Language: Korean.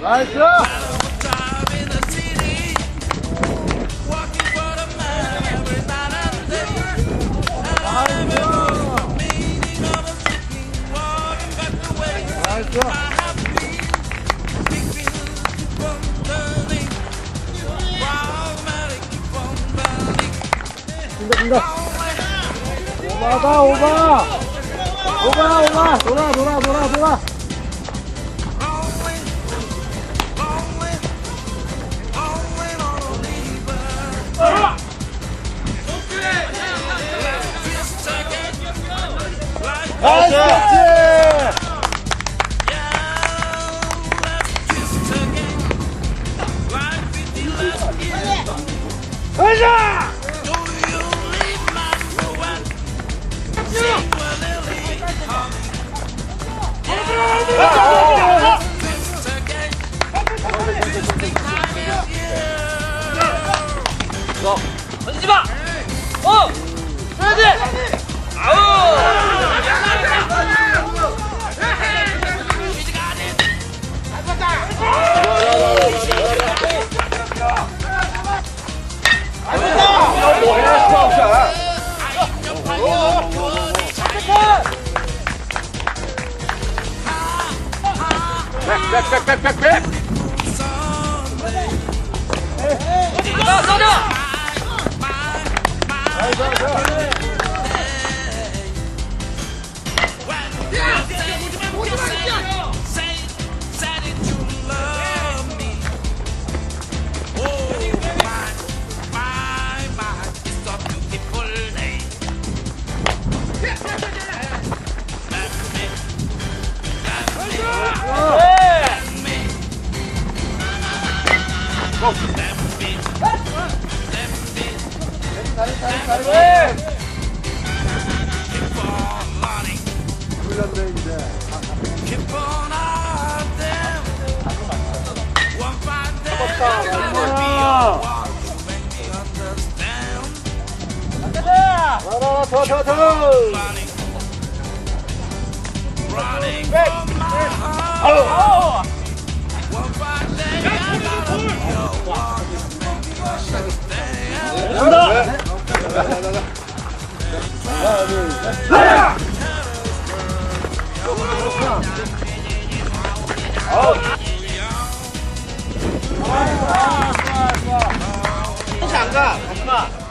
나이스! 간다. 오바다, 오바! 오바, 오바! 돌아, 돌아, 돌아, 돌아! 나이스! 가자! 던지지 마! 어! 해야 돼! 아우! Back, back, back, back, back! 백백백백백! 자, 써줘! 가라, 더, 더, 더! 간다! 아우. 아, 좋아, 좋아, 좋아. 안 가, 가지마.